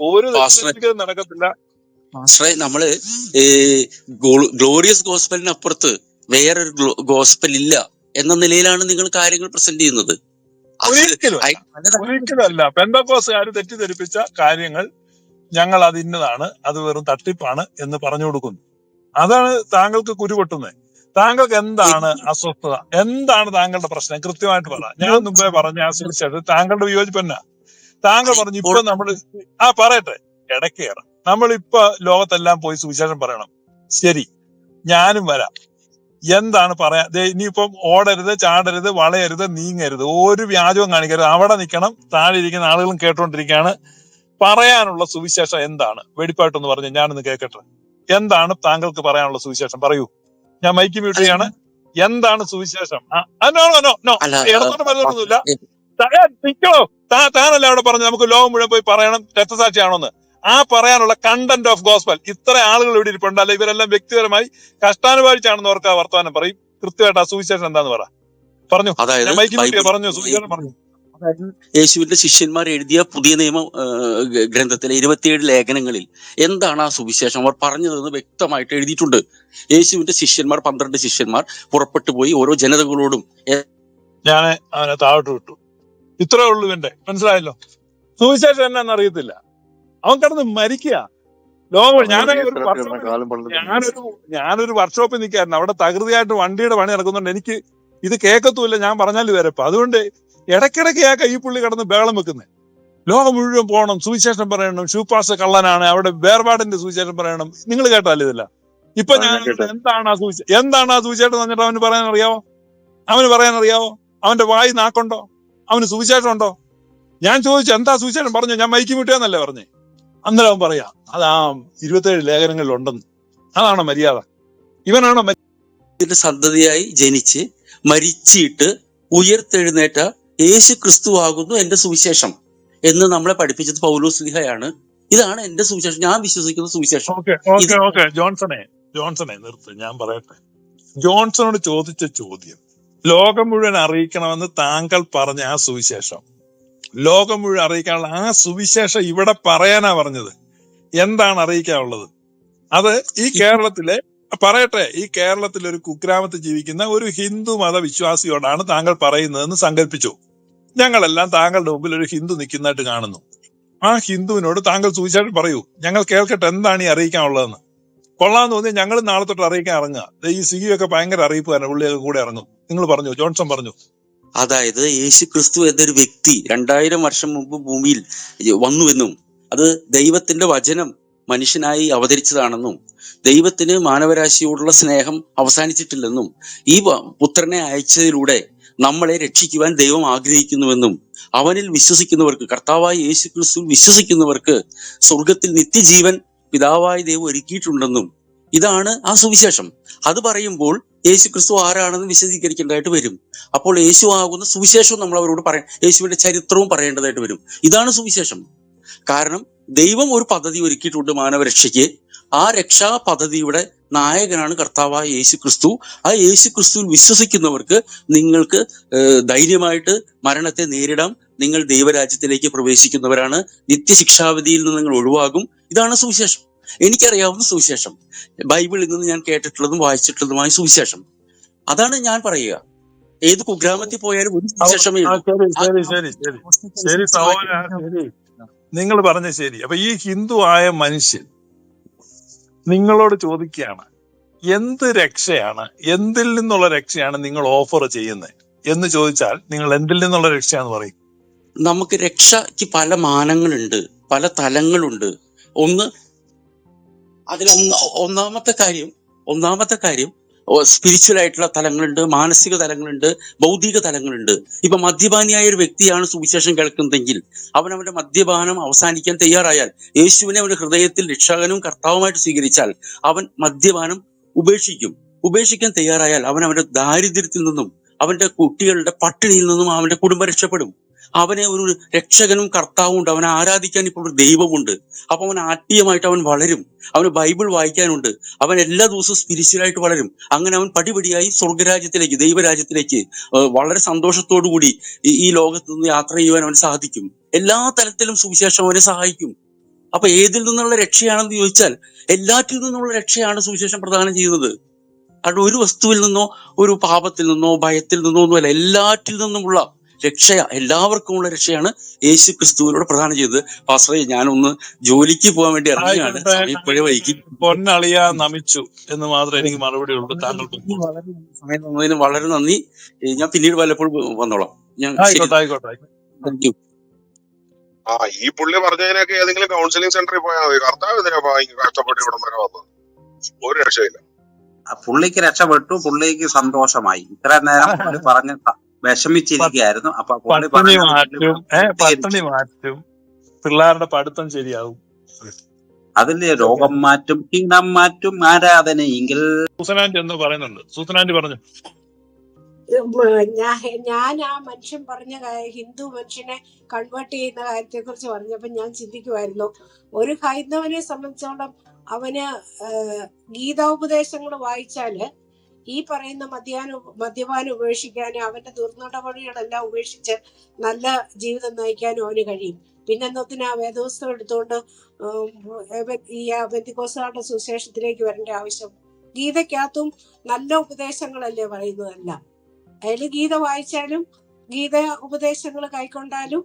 ഒരു നടക്കത്തില്ല. പാസ്റ്ററെ നമ്മൾ ഈ ഗ്ലോറിയസ് ഗോസ്പലിനപ്പുറത്ത് വേറൊരു ഗോസ്പൽ ഇല്ല എന്ന നിലയിലാണ് നിങ്ങൾ കാര്യങ്ങൾ പ്രസന്റ് ചെയ്യുന്നത്. ഒരിക്കലും അല്ല. പെന്തക്കോസുകാർ തെറ്റിദ്ധരിപ്പിച്ച കാര്യങ്ങൾ ഞങ്ങൾ അത് ഇന്നതാണ്. അത് വെറും തട്ടിപ്പാണ് എന്ന് പറഞ്ഞു കൊടുക്കുന്നു. അതാണ് താങ്കൾക്ക് കുരുപൊട്ടുന്നത്. താങ്കൾക്ക് എന്താണ് അസ്വസ്ഥത? എന്താണ് താങ്കളുടെ പ്രശ്നം? കൃത്യമായിട്ട് പറ. ഞാൻ മുമ്പേ പറഞ്ഞ ആ സുവിശേഷം താങ്കളുടെ വിയോജിപ്പ് എന്നാ? താങ്കൾ പറഞ്ഞു ഇപ്പൊ നമ്മൾ ആ പറയട്ടെ. ഇടയ്ക്ക് കയറാം നമ്മളിപ്പൊ ലോകത്തെല്ലാം പോയി സുവിശേഷം പറയണം. ശരി ഞാനും വരാം. എന്താണ് പറയാ? ഇനിയിപ്പം ഓടരുത് ചാടരുത് വളയരുത് നീങ്ങരുത്. ഒരു വ്യാജവും കാണിക്കരുത്. അവിടെ നിൽക്കണം. താഴെ ഇരിക്കുന്ന ആളുകളും കേട്ടുകൊണ്ടിരിക്കുകയാണ് പറയാനുള്ള സുവിശേഷം എന്താണ്? വെടിപ്പായിട്ടൊന്ന് പറഞ്ഞു ഞാനൊന്ന് കേൾക്കട്ടെ എന്താണ് താങ്കൾക്ക് പറയാനുള്ള സുവിശേഷം? പറയൂ. ഞാൻ മൈക്ക് മ്യൂട്ട് ചെയ്യാണ്. എന്താണ് സുവിശേഷം? നോ നോ ഇടത്തോട്ട് നിൽക്കണോ താ താനല്ല അവിടെ പറഞ്ഞു നമുക്ക് ലോകം മുഴുവൻ പോയി പറയണം രക്തസാക്ഷിയാണോന്ന്. ആ പറയാനുള്ള കണ്ടന്റ് ഓഫ് ഗോസ്പൽ ഇത്ര ആളുകൾ ഇവിടെ ഇരിപ്പുണ്ട് അല്ലെ ഇവരെല്ലാം വ്യക്തിപരമായി കഷ്ടാനുഭവിച്ചാണെന്ന് ഓർക്കാ വർത്തമാനം പറയും. കൃത്യമായിട്ട് ആ സുവിശേഷം എന്താന്ന് പറ. പറഞ്ഞു. അതായത് പറഞ്ഞു സുവിശേഷം പറഞ്ഞു. യേശുവിന്റെ ശിഷ്യന്മാർ എഴുതിയ പുതിയ നിയമ ഗ്രന്ഥത്തിലെ ഇരുപത്തിയേഴ് ലേഖനങ്ങളിൽ എന്താണ് ആ സുവിശേഷം? അവർ പറഞ്ഞതെന്ന് വ്യക്തമായിട്ട് എഴുതിയിട്ടുണ്ട്. യേശുവിന്റെ ശിഷ്യന്മാർ പന്ത്രണ്ട് ശിഷ്യന്മാർ പുറപ്പെട്ടു പോയി ഓരോ ജനതകളോടും ഞാൻ അവനെ താഴോട്ട് വിട്ടു. ഇത്രേ ഉള്ളൂ ഇവന്റെ. മനസ്സിലായല്ലോ? സുവിശേഷം എന്നാന്ന് അറിയത്തില്ല. അവൻ കിടന്ന് മരിക്കുക ലോകം ഞാനൊരു ഞാനൊരു ഞാനൊരു വർക്ക്ഷോപ്പിൽ നിൽക്കായിരുന്നു. അവിടെ തകൃതിയായിട്ട് വണ്ടിയുടെ പണി നടക്കുന്നുണ്ട്. എനിക്ക് ഇത് കേൾക്കത്തുമില്ല ഞാൻ പറഞ്ഞാൽ വരപ്പ അതുകൊണ്ട് ഇടയ്ക്കിടയ്ക്ക് ആ ഈ പുള്ളി കിടന്ന് ബേളം വെക്കുന്നത് ലോകം മുഴുവൻ പോകണം സുവിശേഷം പറയണം ഷൂപ്പാസ് കള്ളനാണ് അവിടെ വേർപാടിന്റെ സുവിശേഷം പറയണം. നിങ്ങൾ കേട്ടാൽ ഇതല്ല? ഇപ്പൊ ഞാൻ എന്താണ് ആ സുവിശേഷം എന്താണ് ആ സുവിശേഷം എന്ന് പറഞ്ഞിട്ട് അവന് പറയാൻ അറിയാവോ അവന് പറയാൻ അറിയാവോ അവന്റെ വായി നാക്കുണ്ടോ? അവന് സുവിശേഷം ഉണ്ടോ ഞാൻ ചോദിച്ചു എന്താ സുവിശേഷം? പറഞ്ഞു ഞാൻ മൈക്ക് മുട്ടിയെന്നല്ലേ പറഞ്ഞു. അന്നേരം അവൻ പറയാ അതാ ഇരുപത്തേഴ് ലേഖനങ്ങളിൽ ഉണ്ടെന്ന് അതാണോ മര്യാദ? ഇവനാണോ? ഇതിന്റെ സന്തതിയായി ജനിച്ച് മരിച്ചിട്ട് ഉയർത്തെഴുന്നേറ്റ യേശു ക്രിസ്തു ആകുന്നു എന്റെ സുവിശേഷം എന്ന് നമ്മളെ പഠിപ്പിച്ചത് പൗലോസ്ലിഹയാണ് ഇതാണ് എന്റെ സുവിശേഷം. ഞാൻ വിശ്വസിക്കുന്ന സുവിശേഷം. ജോൺസണെ ജോൺസണെ നിർത്ത് ഞാൻ പറയട്ടെ. ജോൺസണോട് ചോദിച്ച ചോദ്യം ലോകം മുഴുവൻ അറിയിക്കണമെന്ന് താങ്കൾ പറഞ്ഞ ആ സുവിശേഷം. ലോകം മുഴുവൻ അറിയിക്കാനുള്ള ആ സുവിശേഷം ഇവിടെ പറയാനാ പറഞ്ഞത്. എന്താണ് അറിയിക്കാനുള്ളത്? അത് ഈ കേരളത്തിലെ പറയട്ടെ ഈ കേരളത്തിൽ ഒരു കുഗ്രാമത്തിൽ ജീവിക്കുന്ന ഒരു ഹിന്ദു മത വിശ്വാസിയോടാണ് താങ്കൾ പറയുന്നതെന്ന് സങ്കല്പിച്ചു. ഞങ്ങളെല്ലാം താങ്കളുടെ മുമ്പിൽ ഒരു ഹിന്ദു നിൽക്കുന്നതായിട്ട് കാണുന്നു. ആ ഹിന്ദുവിനോട് താങ്കൾ സുവിശേഷം പറയൂ. ഞങ്ങൾ കേൾക്കട്ടെ എന്താണ് ഈ അറിയിക്കാനുള്ളതെന്ന്. കൊള്ളാന്ന് തോന്നി ഞങ്ങൾ നാളെ തൊട്ട് അറിയിക്കാൻ ഇറങ്ങുക. ഈ സിഗി ഒക്കെ ഭയങ്കര അറിയിപ്പുകാരൻ പുള്ളിയൊക്കെ കൂടെ ഇറങ്ങും. നിങ്ങൾ പറഞ്ഞു? ജോൺസൺ പറഞ്ഞു? അതായത് യേശു ക്രിസ്തു എന്നൊരു വ്യക്തി രണ്ടായിരം വർഷം മുമ്പ് ഭൂമിയിൽ വന്നുവെന്നും അത് ദൈവത്തിന്റെ വചനം മനുഷ്യനായി അവതരിച്ചതാണെന്നും ദൈവത്തിന് മാനവരാശിയോടുള്ള സ്നേഹം അവസാനിച്ചിട്ടില്ലെന്നും ഈ പുത്രനെ അയച്ചതിലൂടെ നമ്മളെ രക്ഷിക്കുവാൻ ദൈവം ആഗ്രഹിക്കുന്നുവെന്നും അവനിൽ വിശ്വസിക്കുന്നവർക്ക് കർത്താവായ യേശു ക്രിസ്തു വിശ്വസിക്കുന്നവർക്ക് സ്വർഗത്തിൽ നിത്യജീവൻ പിതാവായ ദൈവം ഒരുക്കിയിട്ടുണ്ടെന്നും ഇതാണ് ആ സുവിശേഷം. അത് പറയുമ്പോൾ യേശു ക്രിസ്തു ആരാണെന്ന് വിശദീകരിക്കേണ്ടതായിട്ട് വരും. അപ്പോൾ യേശു ആകുന്ന സുവിശേഷവും നമ്മൾ അവരോട് പറയാം യേശുവിന്റെ ചരിത്രവും പറയേണ്ടതായിട്ട് വരും. ഇതാണ് സുവിശേഷം. കാരണം ദൈവം ഒരു പദ്ധതി ഒരുക്കിയിട്ടുണ്ട് മാനവരക്ഷയ്ക്ക്. ആ രക്ഷാ പദ്ധതിയുടെ നായകനാണ് കർത്താവായ യേശു ക്രിസ്തു ആ യേശു ക്രിസ്തുവിൽ വിശ്വസിക്കുന്നവർക്ക് നിങ്ങൾക്ക് ധൈര്യമായിട്ട് മരണത്തെ നേരിടാം. നിങ്ങൾ ദൈവരാജ്യത്തിലേക്ക് പ്രവേശിക്കുന്നവരാണ് നിത്യശിക്ഷാവിധിയിൽ നിന്ന് നിങ്ങൾ ഒഴിവാകും ഇതാണ് സുവിശേഷം എനിക്കറിയാവുന്ന സുവിശേഷം ബൈബിളിൽ നിന്ന് ഞാൻ കേട്ടിട്ടുള്ളതും വായിച്ചിട്ടുള്ളതുമായ സുവിശേഷം അതാണ് ഞാൻ പറയുക ഏത് കുഗ്രാമത്തിൽ പോയാലും ഒരു സുവിശേഷമേ നിങ്ങൾ പറഞ്ഞ ശരി അപ്പൊ ഈ ഹിന്ദു ആയ മനുഷ്യൻ നിങ്ങളോട് ചോദിക്കുകയാണ് എന്ത് രക്ഷയാണ് എന്തിൽ നിന്നുള്ള രക്ഷയാണ് നിങ്ങൾ ഓഫർ ചെയ്യുന്നത് എന്ന് ചോദിച്ചാൽ നിങ്ങൾ എന്തിൽ നിന്നുള്ള രക്ഷയാന്ന് പറയും നമുക്ക് രക്ഷയ്ക്ക് പല മാനങ്ങളുണ്ട് പല തലങ്ങളുണ്ട്. ഒന്ന് അതിൽ ഒന്ന് ഒന്നാമത്തെ കാര്യം ഒന്നാമത്തെ കാര്യം സ്പിരിച്വൽ ആയിട്ടുള്ള തലങ്ങളുണ്ട് മാനസിക തലങ്ങളുണ്ട് ഭൗതിക തലങ്ങളുണ്ട്. ഇപ്പൊ മദ്യപാനിയായ ഒരു വ്യക്തിയാണ് സുവിശേഷം കേൾക്കുന്നതെങ്കിൽ അവൻ അവന്റെ മദ്യപാനം അവസാനിക്കാൻ തയ്യാറായാൽ യേശുവിനെ അവന്റെ ഹൃദയത്തിൽ രക്ഷകനും കർത്താവുമായിട്ട് സ്വീകരിച്ചാൽ അവൻ മദ്യപാനം ഉപേക്ഷിക്കും. ഉപേക്ഷിക്കാൻ തയ്യാറായാൽ അവൻ അവന്റെ ദാരിദ്ര്യത്തിൽ നിന്നും അവന്റെ കുട്ടികളുടെ പട്ടിണിയിൽ നിന്നും അവന്റെ കുടുംബം രക്ഷപ്പെടും. അവനെ ഒരു രക്ഷകനും കർത്താവും ഉണ്ട്. അവനെ ആരാധിക്കാൻ ഇപ്പോൾ ഒരു ദൈവമുണ്ട്. അപ്പൊ അവൻ ആത്മീയമായിട്ട് അവൻ വളരും. അവന് ബൈബിൾ വായിക്കാനുണ്ട്. അവൻ എല്ലാ ദിവസവും സ്പിരിച്വലായിട്ട് വളരും. അങ്ങനെ അവൻ പടിപടിയായി സ്വർഗരാജ്യത്തിലേക്ക് ദൈവരാജ്യത്തിലേക്ക് വളരെ സന്തോഷത്തോടു കൂടി ഈ- ലോകത്ത് നിന്ന് യാത്ര ചെയ്യുവാൻ അവൻ സാധിക്കും. എല്ലാ തലത്തിലും സുവിശേഷം അവനെ സഹായിക്കും. അപ്പൊ ഏതിൽ നിന്നുള്ള രക്ഷയാണെന്ന് ചോദിച്ചാൽ എല്ലാറ്റിൽ നിന്നുള്ള രക്ഷയാണ് സുവിശേഷം പ്രദാനം ചെയ്യുന്നത്. കാരണം ഒരു വസ്തുവിൽ നിന്നോ ഒരു പാപത്തിൽ നിന്നോ ഭയത്തിൽ നിന്നോ ഒന്നുമല്ല. എല്ലാറ്റിൽ നിന്നുമുള്ള രക്ഷ എല്ലാവർക്കുമുള്ള രക്ഷയാണ് യേശു ക്രിസ്തുവിലൂടെ പ്രധാനം ചെയ്തത്. പാസ്റ്ററെ ഞാനൊന്ന് ജോലിക്ക് പോകാൻ വേണ്ടി ഇറങ്ങിയാണ് ഇപ്പോഴേ വൈകി. പൊന്നളിയാ നമിച്ചു എന്ന് മാത്രമേ എനിക്ക് മറുപടി ഉള്ളൂ. താങ്കൾ വളരെ സമയം തന്നതിന് വളരെ നന്ദി. ഞാൻ പിന്നീട് വല്ലപ്പോഴും വന്നോളാം. ഞാൻ. താങ്ക് യു ആ ഈ പുള്ളി പറഞ്ഞതിനൊക്കെ ഏതെങ്കിലും കൗൺസിലിംഗ് സെന്ററിൽ പോയാൽ മതി. കർത്താവ് കഷ്ടപ്പെട്ടു കഷ്ടപ്പെട്ട് ഇവിടം വരെ വന്നത് ഒരു രക്ഷയില്ല. ആ പുള്ളിക്ക് രക്ഷപ്പെട്ടു. പുള്ളിക്ക് സന്തോഷമായി. ഇത്ര നേരം പറഞ്ഞ വിഷമിച്ചിരിക്കുകയായിരുന്നു. അപ്പൊ പട്ടിണി മാറ്റും. പട്ടിണി മാറ്റും. പിള്ളേരുടെ പഠിത്തം ശരിയാവും. അതിന്റെ രോഗം മാറ്റും കിങ്ഡം മാറ്റും ആരാധനയെങ്കിൽ. സൂസനാന്റി എന്ന് പറയുന്നുണ്ട്. സൂസനാന്റി പറഞ്ഞു? ഞാൻ ഞാൻ ആ മനുഷ്യൻ പറഞ്ഞ ഹിന്ദു മനുഷ്യനെ കൺവേർട്ട് ചെയ്യുന്ന കാര്യത്തെ കുറിച്ച് പറഞ്ഞപ്പോ ഞാൻ ചിന്തിക്കുമായിരുന്നു ഒരു ഹൈന്ദവനെ സംബന്ധിച്ചോളം അവന് ഗീതോപദേശങ്ങൾ വായിച്ചാൽ ഈ പറയുന്ന മദ്യാന മദ്യപാനം ഉപേക്ഷിക്കാനും അവന്റെ ദുർനടപടികളെല്ലാം ഉപേക്ഷിച്ച് നല്ല ജീവിതം നയിക്കാനും അവന് കഴിയും. പിന്നെന്നത്തിന് ആ വേദോസ്തം എടുത്തുകൊണ്ട് ഈ ബന്ധിക്കോസുകാരുടെ സുശേഷത്തിലേക്ക് വരേണ്ട ആവശ്യം? ഗീതയ്ക്കകത്തും നല്ല ഉപദേശങ്ങളല്ലേ പറയുന്നതല്ല. അതിൽ ഗീത വായിച്ചാലും ഗീത ഉപദേശങ്ങൾ കൈക്കൊണ്ടാലും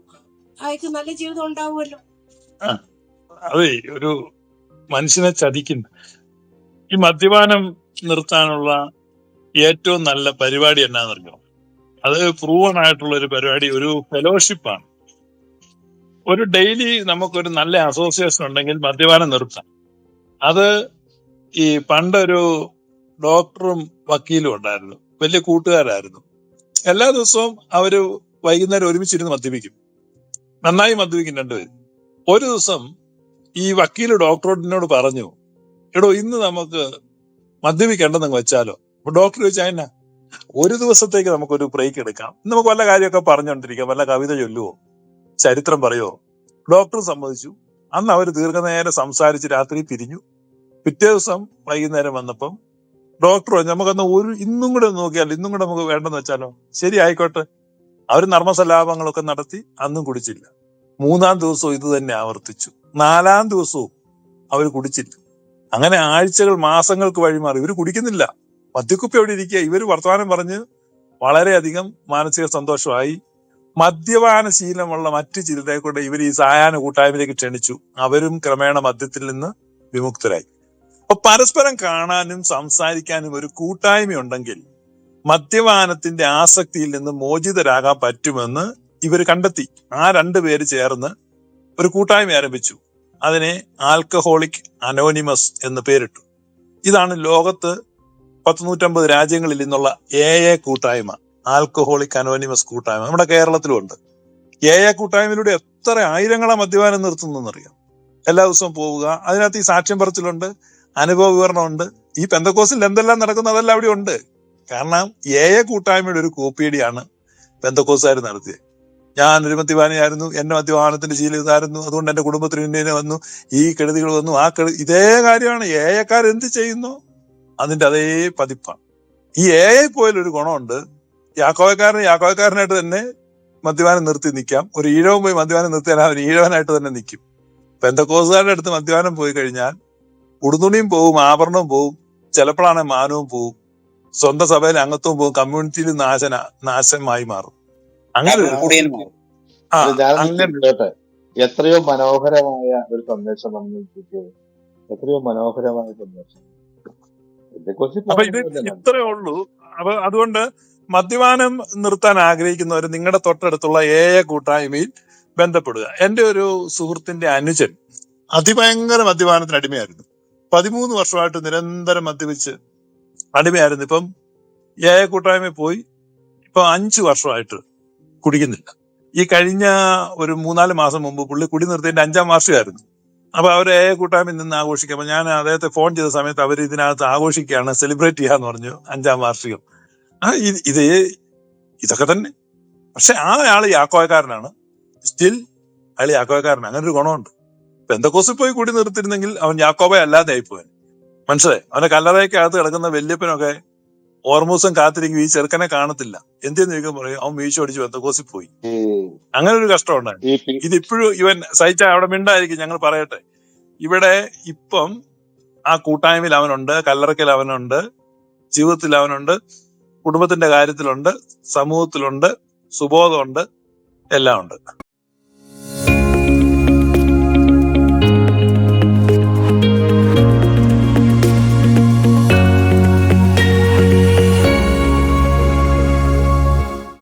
അയാൾക്ക് നല്ല ജീവിതം ഉണ്ടാവുമല്ലോ. അതെ ഒരു മനുഷ്യനെ ചതിക്കുന്നു. ഈ മദ്യപാനം നിർത്താനുള്ള ഏറ്റവും നല്ല പരിപാടി എന്നാന്നറിയോ? അത് പ്രൂവൺ ആയിട്ടുള്ള ഒരു പരിപാടി ഒരു ഫെലോഷിപ്പാണ് ഒരു ഡെയിലി നമുക്കൊരു നല്ല അസോസിയേഷൻ ഉണ്ടെങ്കിൽ മദ്യപാനം നിർത്താം. അത് ഈ പണ്ടൊരു ഡോക്ടറും വക്കീലും ഉണ്ടായിരുന്നു. വലിയ കൂട്ടുകാരായിരുന്നു. എല്ലാ ദിവസവും അവർ വൈകുന്നേരം ഒരുമിച്ചിരുന്ന് മദ്യപിക്കും. നന്നായി മദ്യപിക്കും രണ്ടുപേരും. ഒരു ദിവസം ഈ വക്കീൽ ഡോക്ടറോടിനോട് പറഞ്ഞു എടോ ഇന്ന് നമുക്ക് മദ്യപിക്കേണ്ടെന്ന് വെച്ചാലോ? അപ്പൊ ഡോക്ടർ ചോദിച്ചാൽ എന്നാ? ഒരു ദിവസത്തേക്ക് നമുക്കൊരു ബ്രേക്ക് എടുക്കാം. നമുക്ക് വല്ല കാര്യമൊക്കെ പറഞ്ഞുകൊണ്ടിരിക്കാം. വല്ല കവിത ചൊല്ലുവോ? ചരിത്രം പറയുവോ ഡോക്ടർ സമ്മതിച്ചു. അന്ന് അവർ ദീർഘനേരം സംസാരിച്ച് രാത്രി പിരിഞ്ഞു പിറ്റേ ദിവസം വൈകുന്നേരം വന്നപ്പം ഡോക്ടർ പറഞ്ഞു നമുക്കന്ന് ഒരു ഇന്നും കൂടെ നോക്കിയാൽ ഇന്നും കൂടെ നമുക്ക് വേണ്ടെന്ന് വെച്ചാലോ? ശരി ആയിക്കോട്ടെ. അവർ നർമ്മസലാപങ്ങളൊക്കെ നടത്തി അന്നും കുടിച്ചില്ല. മൂന്നാം ദിവസവും ഇത് തന്നെ ആവർത്തിച്ചു. നാലാം ദിവസവും അവർ കുടിച്ചില്ല. അങ്ങനെ ആഴ്ചകൾ മാസങ്ങൾക്ക് വഴിമാറി. ഇവർ കുടിക്കുന്നില്ല. മദ്യക്കുപ്പി അവിടെ ഇരിക്കുക. ഇവർ വർത്തമാനം പറഞ്ഞ് വളരെയധികം മാനസിക സന്തോഷമായി. മദ്യപാന ശീലമുള്ള മറ്റു ചിലരെ കൊണ്ട് ഇവർ ഈ സായാഹ്ന കൂട്ടായ്മയിലേക്ക് ക്ഷണിച്ചു. അവരും ക്രമേണ മദ്യത്തിൽ നിന്ന് വിമുക്തരായി. അപ്പൊ പരസ്പരം കാണാനും സംസാരിക്കാനും ഒരു കൂട്ടായ്മയുണ്ടെങ്കിൽ മദ്യപാനത്തിന്റെ ആസക്തിയിൽ നിന്ന് മോചിതരാകാൻ പറ്റുമെന്ന് ഇവർ കണ്ടെത്തി. ആ രണ്ടു പേര് ചേർന്ന് ഒരു കൂട്ടായ്മ ആരംഭിച്ചു. അതിനെ ആൽക്കഹോളിക് അനോണിമസ് എന്ന് പേരിട്ടു. ഇതാണ് ലോകത്ത് പത്ത് നൂറ്റമ്പത് രാജ്യങ്ങളിൽ നിന്നുള്ള എ എ കൂട്ടായ്മ ആൽക്കഹോളിക് അനോനിമസ് കൂട്ടായ്മ നമ്മുടെ കേരളത്തിലും ഉണ്ട് എ എ കൂട്ടായ്മയിലൂടെ എത്ര ആയിരങ്ങളെ മദ്യപാനം നിർത്തുന്നറിയാം എല്ലാ ദിവസവും പോവുക അതിനകത്ത് ഈ സാക്ഷ്യം പറച്ചിലുണ്ട് അനുഭവ വിവരണമുണ്ട് ഈ പെന്തക്കോസിൽ എന്തെല്ലാം നടക്കുന്നു അതെല്ലാം അവിടെ ഉണ്ട്. കാരണം എ എ കൂട്ടായ്മയുടെ ഒരു കോപ്പിയടിയാണ് പെന്തക്കോസുകാർ നടത്തിയത്. ഞാൻ ഒരു മദ്യപാനിയായിരുന്നു എന്റെ മദ്യപാനത്തിന്റെ ശീലം ഇതായിരുന്നു അതുകൊണ്ട് എന്റെ കുടുംബത്തിന് ഇന്ത്യനെ വന്നു ഈ കെടുതികൾ വന്നു ആ കെടു ഇതേ കാര്യമാണ് ഏയക്കാർ എന്ത് ചെയ്യുന്നു? അതിന്റെ അതേ പതിപ്പാണ് ഈ എ ഐ പോയാൽ ഒരു ഗുണമുണ്ട്. യാക്കോവക്കാരൻ യാക്കോവക്കാരനായിട്ട് തന്നെ മദ്യപാനം നിർത്തി നിൽക്കാം ഒരു ഈഴവൻ പോയി മദ്യപാനം നിർത്തിയാൽ അവൻ ഈഴവനായിട്ട് തന്നെ നിൽക്കും. പെന്തക്കോസുകാരുടെ അടുത്ത് മദ്യപാനം പോയി കഴിഞ്ഞാൽ ഉടുതുണിയും പോവും ആഭരണവും പോവും ചിലപ്പോഴാണ് മാനവും പോവും സ്വന്തം സഭയിൽ അംഗത്വം പോവും കമ്മ്യൂണിറ്റിയിൽ നാശന നാശമായി മാറും. അങ്ങനെ എത്രയോ മനോഹരമായ ഒരു സന്ദേശം നമ്മൾ എത്രയോ മനോഹരമായ സന്ദേശം. അപ്പൊ ഇത് ഇത്രേ ഉള്ളൂ. അപ്പൊ അതുകൊണ്ട് മദ്യപാനം നിർത്താൻ ആഗ്രഹിക്കുന്നവർ നിങ്ങളുടെ തൊട്ടടുത്തുള്ള ഏ കൂട്ടായ്മയിൽ ബന്ധപ്പെടുക. എന്റെ ഒരു സുഹൃത്തിന്റെ അനുജൻ അതിഭയങ്കര മദ്യപാനത്തിന് അടിമയായിരുന്നു. പതിമൂന്ന് വർഷമായിട്ട് നിരന്തരം മദ്യപിച്ച് അടിമയായിരുന്നു. ഇപ്പം ഏ എ കൂട്ടായ്മയിൽ പോയി ഇപ്പൊ അഞ്ചു വർഷമായിട്ട് കുടിക്കുന്നില്ല. ഈ കഴിഞ്ഞ ഒരു മൂന്നാൽ മാസം മുമ്പ് പുള്ളി കുടി നിർത്തിയതിന്റെ അഞ്ചാം വാർഷികമായിരുന്നു. അപ്പൊ അവരെ കൂട്ടായ്മയിൽ നിന്ന് ആഘോഷിക്കാം അപ്പൊ ഞാൻ അദ്ദേഹത്തെ ഫോൺ ചെയ്ത സമയത്ത് അവർ ഇതിനകത്ത് ആഘോഷിക്കുകയാണ് സെലിബ്രേറ്റ് ചെയ്യാന്ന് പറഞ്ഞു അഞ്ചാം വാർഷികം. ആ ഇത് ഇത് ഇതൊക്കെ തന്നെ. പക്ഷെ ആ ആൾ യാക്കോയക്കാരനാണ് സ്റ്റിൽ അയാൾ യാക്കോയക്കാരനാണ് അങ്ങനെ ഒരു ഗുണമുണ്ട്. പെന്തക്കോസിൽ പോയി കൂടി നിർത്തിരുന്നെങ്കിൽ അവൻ യാക്കോബ അല്ലാതെ ആയിപ്പോവൻ മനസ്സിലായി അവന്റെ കല്ലറയ്ക്കകത്ത് കിടക്കുന്ന വല്യപ്പനൊക്കെ ഓർമ്മൂസം കാത്തിരിക്കും ഈ ചെറുക്കനെ കാണത്തില്ല. എന്തെന്ന് ചോദിക്കാൻ പറയും അവൻ വീശു അടിച്ച് ബന്ധക്കോസിൽ പോയി. അങ്ങനെ ഒരു കഷ്ടം ഉണ്ടായി ഇതിപ്പോഴും ഇവൻ സഹിച്ച അവിടെ മിണ്ടായിരിക്കും ഞങ്ങൾ പറയട്ടെ. ഇവിടെ ഇപ്പം ആ കൂട്ടായ്മയിൽ അവനുണ്ട് കല്ലറക്കൽ അവനുണ്ട് ജീവിതത്തിൽ അവനുണ്ട് കുടുംബത്തിന്റെ കാര്യത്തിലുണ്ട് സമൂഹത്തിലുണ്ട് സുബോധമുണ്ട് എല്ലാം ഉണ്ട്